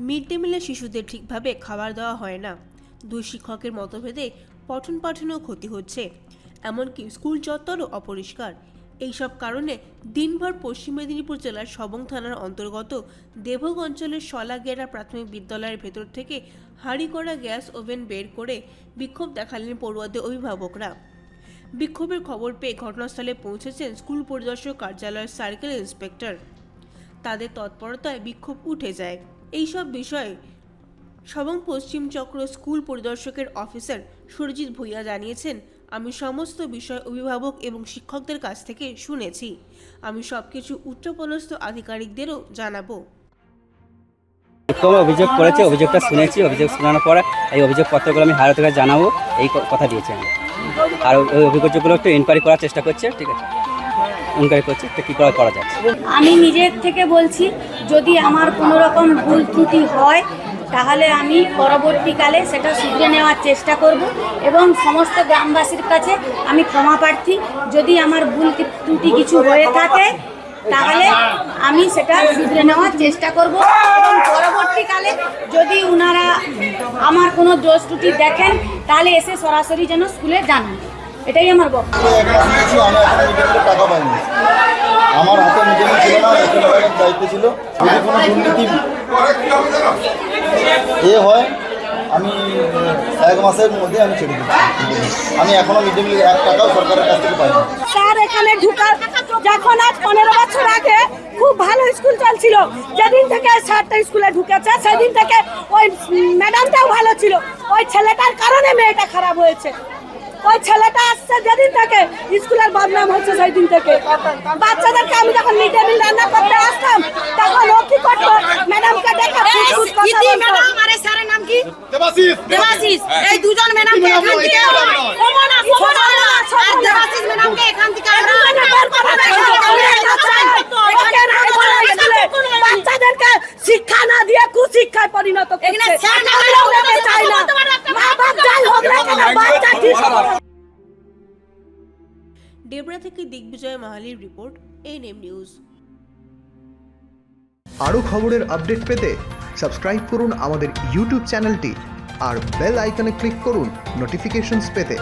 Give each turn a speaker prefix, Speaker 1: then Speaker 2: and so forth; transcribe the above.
Speaker 1: Mid day মিলে শিশুদের ঠিকভাবে খাবার দেওয়া হয় না। দুই শিক্ষকের মতভেদে পঠন পাঠনেও ক্ষতি হচ্ছে। এমনকি স্কুল চত্বরও অপরিষ্কার। এইসব কারণে দিনভর পশ্চিম মেদিনীপুর জেলার সবং থানার অন্তর্গত দেবগ অঞ্চলের শলাগেরা প্রাথমিক বিদ্যালয়ের ভেতর থেকে হাঁড়ি করা গ্যাস ওভেন বের করে বিক্ষোভ দেখালেন পড়ুয়াদের অভিভাবকরা। বিক্ষোভের খবর পেয়ে ঘটনাস্থলে পৌঁছেছেন স্কুল পরিদর্শক কার্যালয়ের সার্কেল ইন্সপেক্টর। তাদের তৎপরতায় বিক্ষোভ উঠে যায়। এইসব বিষয়ে সবং পশ্চিম চক্র স্কুল পরিদর্শকের অফিসার সুরজিৎ ভূঁইয়া জানিয়েছেন, আমি সমস্ত বিষয় অভিভাবক এবং শিক্ষকদের কাছ থেকে শুনেছি। আমি সব কিছু উচ্চপদস্থ আধিকারিকদেরও জানাব।
Speaker 2: অভিযোগ করেছে, অভিযোগটা শুনেছি, অভিযোগ শোনানোর পরে এই অভিযোগপত্রগুলো আমি কাছে জানাব, এই কথা দিয়েছে আমি। আর ওই অভিযোগগুলো একটু ইনকোয়ারি করার চেষ্টা করছে, ঠিক আছে? ইনকোয়ারি করছে, তো কী করা করা যাচ্ছে?
Speaker 3: আমি নিজের থেকে বলছি, যদি আমার কোনো রকম ভুল ত্রুটি হয়, তাহলে আমি পরবর্তীকালে সেটা শুধরে নেওয়ার চেষ্টা করব এবং সমস্ত গ্রামবাসীর কাছে আমি ক্ষমা প্রার্থী। যদি আমার ভুল ত্রুটি কিছু হয়ে থাকে, তাহলে আমি সেটা শুধরে নেওয়ার চেষ্টা করব এবং পরবর্তীকালে যদি ওনারা আমার কোনো দোষ ত্রুটি দেখেন, তাহলে এসে সরাসরি যেন স্কুলে জানান। এটাই আমার বক্তব্য।
Speaker 4: এখন টাকা পাইনি। আমার হাতে মিডিয়ামে ছিল না দায়িত্ব ছিল। যদি কোনো দুর্নীতি এ হয়, আমি এক মাসের মধ্যে আমি ছেড়ে দিচ্ছি। আমি এখনও মিড ডে মিলের এক টাকাও সরকারের কাছ থেকে পাইনি।
Speaker 5: স্যার, এখানে ঢুকার যখন আজ পনেরো বছর আগে খুব ভালো স্কুল চলছিল, যেদিন থেকে স্যারটা স্কুলে ঢুকেছে, সেদিন থেকে ওই ম্যাডামটাও ভালো ছিল। ওই ছেলেটার কারণে মেয়েটা খারাপ হয়েছে। ওই ছেলেটা আসছে যেদিন থেকে স্কুলের বদনাম হচ্ছে সেই দিন থেকে বাচ্চাদেরকে আমি যখন মিড ডে মিল রান্না করতে আসতাম তখন ও কি করতো ম্যাডামকে ডেকে ফুট ফুট কথা
Speaker 6: ইতি
Speaker 5: বলতো।
Speaker 6: ম্যাডাম আর স্যারের নাম কি দেবাশিস এই দুজন ম্যাডামকে এখান থেকে
Speaker 5: সমনা, সমনা,
Speaker 6: আর দেবাশিস ম্যাডামকে এখান থেকে আমরা
Speaker 5: বাচ্চাদেরকে শিক্ষা না দিয়ে কুশিক্ষায় পরিণত করছে
Speaker 1: ডেবরা থেকে দিগ্বিজয় মাহালির রিপোর্ট এনএম নিউজ
Speaker 7: আরও খবরের আপডেট পেতে সাবস্ক্রাইব করুন আমাদের ইউটিউব চ্যানেলটি আর বেল আইকনে ক্লিক করুন নোটিফিকেশনস পেতে।